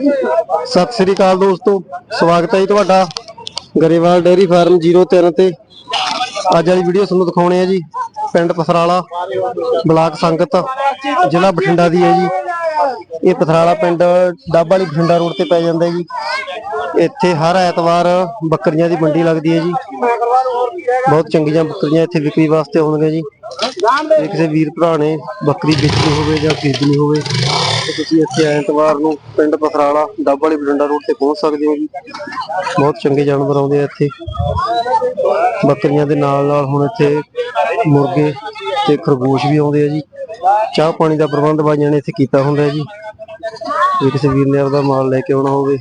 ਸਤਿ ਸ੍ਰੀ ਅਕਾਲ ਦੋਸਤੋ, ਸਵਾਗਤ ਹੈ ਜੀ ਤੁਹਾਡਾ ਗਰੇਵਾਲ ਡੇਅਰੀ ਫਾਰਮ 03 ਤੇ। ਅੱਜ ਵਾਲੀ ਵੀਡੀਓ ਤੁਹਾਨੂੰ ਦਿਖਾਉਣੇ ਆ ਜੀ, ਪਿੰਡ ਪਥਰਾਲਾ, ਬਲਾਕ ਸੰਗਤ, ਜ਼ਿਲ੍ਹਾ ਬਠਿੰਡਾ ਦੀ ਹੈ ਜੀ। ਇਹ ਪਥਰਾਲਾ ਪਿੰਡ, ਡੱਬ ਵਾਲੀ ਬਠਿੰਡਾ ਰੋਡ ਤੇ ਪੈ ਜਾਂਦਾ ਜੀ। ਇੱਥੇ ਹਰ ਐਤਵਾਰ ਬੱਕਰੀਆਂ ਦੀ ਮੰਡੀ ਲੱਗਦੀ ਹੈ ਜੀ। ਬਹੁਤ ਚੰਗੀਆਂ ਬੱਕਰੀਆਂ ਇੱਥੇ ਵਿਕਰੀ ਵਾਸਤੇ ਆਉਂਦੀਆਂ ਜੀ। ਜੇ ਕਿਸੇ ਵੀਰ ਭਰਾ ਨੇ ਬੱਕਰੀ ਵੇਚਣੀ ਹੋਵੇ ਜਾਂ ਖਰੀਦਣੀ ਹੋਵੇ, ਤੇ ਤੁਸੀਂ ਇੱਥੇ ਐਤਵਾਰ ਨੂੰ ਪਿੰਡ ਪਥਰਾਲਾ ਡੱਬ ਵਾਲੀ ਬਠਿੰਡਾ ਰੋਡ ਤੇ ਪਹੁੰਚ ਸਕਦੇ ਹੋ ਜੀ। ਬਹੁਤ ਚੰਗੇ ਜਾਨਵਰ ਆਉਂਦੇ ਆ ਇੱਥੇ। ਬੱਕਰੀਆਂ ਦੇ ਨਾਲ ਨਾਲ ਹੁਣ ਇੱਥੇ ਮੁਰਗੇ ਤੇ ਖਰਗੋਸ਼ ਵੀ ਆਉਂਦੇ ਆ ਜੀ। ਚਾਹ ਪਾਣੀ ਦਾ ਪ੍ਰਬੰਧ ਬਾਈਆਂ ਨੇ ਇੱਥੇ ਕੀਤਾ ਹੁੰਦਾ ਜੀ। ਜੇ ਕਿਸੇ ਵੀਰ ਨੇ ਆਪਦਾ ਮਾਲ ਲੈ ਕੇ ਆਉਣਾ ਹੋਵੇ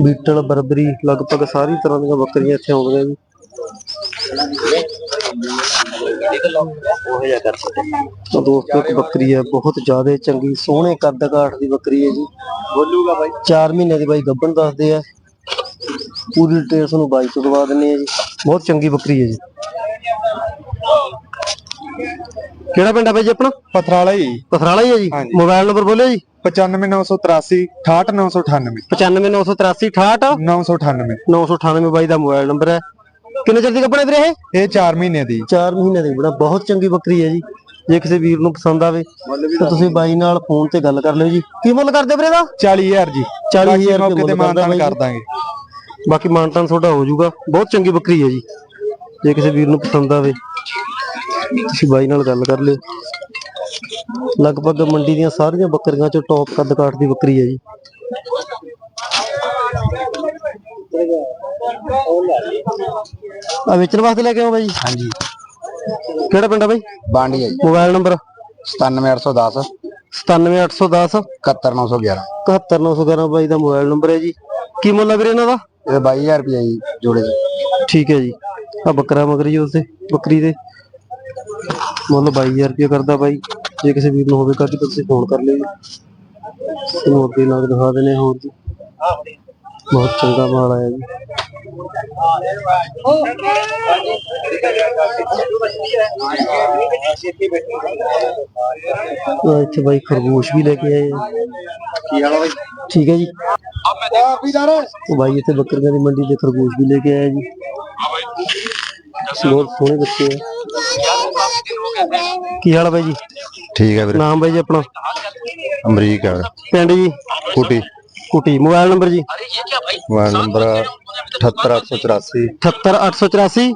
ਬੀਟਲ ਬਰਬਰੀ ਲਗਭਗ ਸਾਰੀ ਤਰ੍ਹਾਂ ਦੀਆਂ ਬੱਕਰੀਆਂ ਇੱਥੇ ਆਉਂਦੀਆਂ ਜੀ। ਤਾਂ ਦੋਸਤੋ ਇੱਕ ਬੱਕਰੀ ਹੈ ਬਹੁਤ ਜ਼ਿਆਦਾ ਚੰਗੀ ਸੋਹਣੇ ਕੱਦ ਕਾਠ ਦੀ ਬੱਕਰੀ ਹੈ ਜੀ। ਬੋਲੂਗਾ ਬਾਈ। 4 ਮਹੀਨੇ ਦੀ ਬਾਈ ਗੱਭਣ ਦੱਸਦੇ ਆ। ਪੂਰੀ ਡਿਟੇਲ ਤੁਹਾਨੂੰ ਬਾਈ ਤੋਂ ਦਵਾ ਦਿੰਨੇ ਆ ਜੀ। ਬਹੁਤ ਚੰਗੀ ਬੱਕਰੀ ਹੈ ਜੀ। ਕਿਹੜਾ ਪਿੰਡ ਆ ਬਾਈ ਜੀ ਆਪਣਾ? ਪਥਰਾਲਾ ਹੀ। ਪਥਰਾਲਾ ਹੀ ਹੈ ਜੀ। ਮੋਬਾਈਲ ਨੰਬਰ ਬੋਲਿਓ ਜੀ? 95983 68998 95983 68 998 998 ਬਾਈ ਦਾ ਮੋਬਾਈਲ ਨੰਬਰ ਹੈ। ਕਿੰਨੇ ਚਿਰ ਦੀ ਹੈ ਵੀਰੇ ਇਹ? ਇਹ 4 ਮਹੀਨੇ ਦੀ 4 ਮਹੀਨੇ ਦੀ ਬੜਾ ਬਹੁਤ ਚੰਗੀ ਬੱਕਰੀ ਹੈ ਜੀ। ਜੇ ਕਿਸੇ ਵੀਰ ਨੂੰ ਪਸੰਦ ਆਵੇ ਤਾਂ ਤੁਸੀਂ ਬਾਈ ਨਾਲ ਫੋਨ ਤੇ ਗੱਲ ਕਰ ਲਿਓ ਜੀ। ਕੀ ਮੁੱਲ ਕਰਦੇ ਵੀਰੇ ਦਾ 40000 ਜੀ। 40000 ਬਾਕੀ ਰੁਪਏ ਮੌਕੇ ਤੇ ਮਾਨਤਾਨ ਕਰ ਦਾਂਗੇ ਬਾਕੀ ਮਾਨਤਾਨ ਤੁਹਾਡਾ ਹੋ ਜਾਊਗਾ। ਬਹੁਤ ਚੰਗੀ ਬੱਕਰੀ ਹੈ ਜੀ। ਜੇ ਕਿਸੇ ਵੀਰ ਨੂੰ ਪਸੰਦ ਆਵੇ ਤੁਸੀਂ ਬਾਈ ਨਾਲ ਗੱਲ ਕਰ ਲਿਓ। ਲਗਭਗ ਮੰਡੀ ਦੀਆਂ ਸਾਰੀਆਂ ਬੱਕਰੀਆਂ ਚੋਂ ਟੌਪ ਕੱਦ ਕਾਠ ਦੀ ਬੱਕਰੀ ਹੈ ਜੀ। ਆ ਵੇਚਣ ਵਾਸਤੇ ਲੈ ਕੇ ਆਓ ਬਾਈ ਹਾਂਜੀ। ਕਿਹੜਾ ਪਿੰਡ ਆ ਬਾਈ? ਬਾਂਡੀ ਹੈ ਜੀ। ਮੋਬਾਈਲ ਨੰਬਰ 97810 97810 71911 71911 ਬਾਈ ਦਾ ਮੋਬਾਈਲ ਨੰਬਰ ਹੈ ਜੀ। ਕੀ ਮੁੱਲ ਆ ਵੀਰੇ ਇਹਨਾਂ ਦਾ? ਇਹ 22000 ਰੁਪਏ ਜੀ ਜੋੜੇ ਦਾ। ਠੀਕ ਹੈ ਜੀ। ਆ ਬੱਕਰਾ ਮਗਰੀ ਬੱਕਰੀ ਦੇ। ਮੁੱਲ 22000 ਰੁਪਏ ਕਰਦਾ ਬਾਈ। ਜੇ ਕਿਸੇ ਵੀਰ ਨੂੰ ਹੋਵੇ ਤਾਂ ਤੁਸੀਂ ਫੋਨ ਕਰ ਲਿਓ ਜੀ ਤੁਹਾਨੂੰ ਅੱਗੇ ਨਾਲ ਦਿਖਾ ਦਿੰਦੇ ਹਾਂ ਹੋਰ ਜੀ ਬਹੁਤ ਚੰਗਾ ਮਾਲ ਆਇਆ ਜੀ। ਆ ਇੱਥੇ ਬਾਈ ਖਰਗੋਸ਼ ਵੀ ਲੈ ਕੇ ਆਏ ਆ। ਕੀ ਹਾਲ ਹੈ ਠੀਕ ਹੈ ਜੀ। ਆਪੀਦਾਰ ਉਹ ਬਾਈ ਇੱਥੇ ਬੱਕਰੀਆਂ ਦੀ ਮੰਡੀ ਤੇ ਖਰਗੋਸ਼ ਵੀ ਲੈ ਕੇ ਆਇਆ ਜੀ। ਬਹੁਤ ਸੋਹਣੇ ਬੱਚੇ ਆ। ਕੀ ਹਾਲ ਆ ਬਾਈ ਜੀ? ਠੀਕ ਹੈ ਵੀਰੇ। ਨਾਮ ਬਾਈ ਜੀ ਆਪਣਾ? ਅਮਰੀਕ ਹੈ। ਪਿੰਡ ਜੀ? ਕੁਟੀ। ਕੁਟੀ। ਮੋਬਾਈਲ ਨੰਬਰ ਜੀ? ਮੋਬਾਈਲ ਨੰਬਰ 78884 78884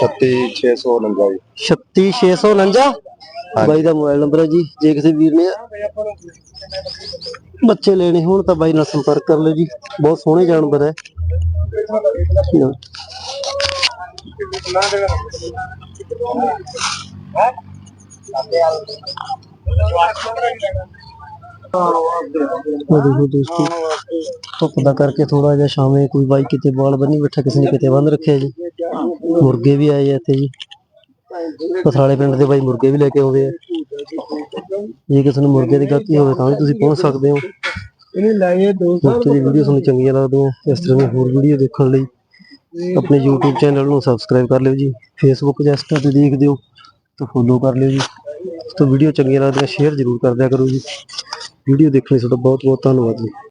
36649 36649 ਬਾਈ ਦਾ ਮੋਬਾਈਲ ਨੰਬਰ ਹੈ ਜੀ ਜੇ ਕਿਸੇ ਵੀਰ ਨੇ ਬੱਚੇ ਲੈਣੇ ਹੋਣ ਤਾਂ ਬਾਈ ਨਾਲ ਸੰਪਰਕ ਕਰ ਲਿਓ ਜੀ। ਬਹੁਤ ਸੋਹਣੇ ਜਾਨਵਰ ਹੈ। ਉਹ ਦੇਖੋ ਦੋਸਤੋ ਧੁੱਪ ਦਾ ਕਰਕੇ ਥੋੜਾ ਜਿਹਾ ਸ਼ਾਮੇ ਕੋਈ ਬਾਈ ਕਿਤੇ ਬਾਲ ਬੰਨੀ ਬੈਠਾ, ਕਿਸੇ ਨੇ ਕਿਤੇ ਬੰਨ ਰੱਖਿਆ ਜੀ। ਮੁਰਗੇ ਵੀ ਆਏ ਆ ਇੱਥੇ ਜੀ। ਪਥਰਾਲੇ ਪਿੰਡ ਦੇ ਬਾਈ ਮੁਰਗੇ ਵੀ ਲੈ ਕੇ ਆਉਂਦੇ ਆ। ਜੇ ਕਿਸੇ ਨੂੰ ਮੁਰਗੇ ਦੀ ਗਾਤੀ ਹੋਵੇ ਤਾਂ ਵੀ ਤੁਸੀਂ ਪਹੁੰਚ ਸਕਦੇ ਹੋ। ਇਹਨੇ ਲਾਏ ਦੋਸਤੋ ਦੀ ਵੀਡੀਓ ਤੁਹਾਨੂੰ ਚੰਗੀਆਂ ਲੱਗਦੀਆਂ, ਇਸ ਤਰ੍ਹਾਂ ਦੀਆਂ ਹੋਰ ਵੀਡੀਓ ਦੇਖਣ ਲਈ ਆਪਣੇ YouTube ਚੈਨਲ ਨੂੰ ਸਬਸਕ੍ਰਾਈਬ ਕਰ ਲਿਓ ਜੀ। Facebook ਜਾਂ Insta ਤੇ ਦੇਖਦੇ ਹੋ ਤਾਂ ਫੋਲੋ ਕਰ ਲਿਓ ਜੀ। ਤੋਂ ਵੀਡੀਓ ਚੰਗੀਆਂ ਲੱਗਦੀਆਂ ਸ਼ੇਅਰ ਜ਼ਰੂਰ ਕਰ ਦਿਆ ਕਰੋ ਜੀ। ਵੀਡੀਓ ਦੇਖਣ ਲਈ ਤੁਹਾਡਾ ਬਹੁਤ ਬਹੁਤ ਧੰਨਵਾਦ ਜੀ।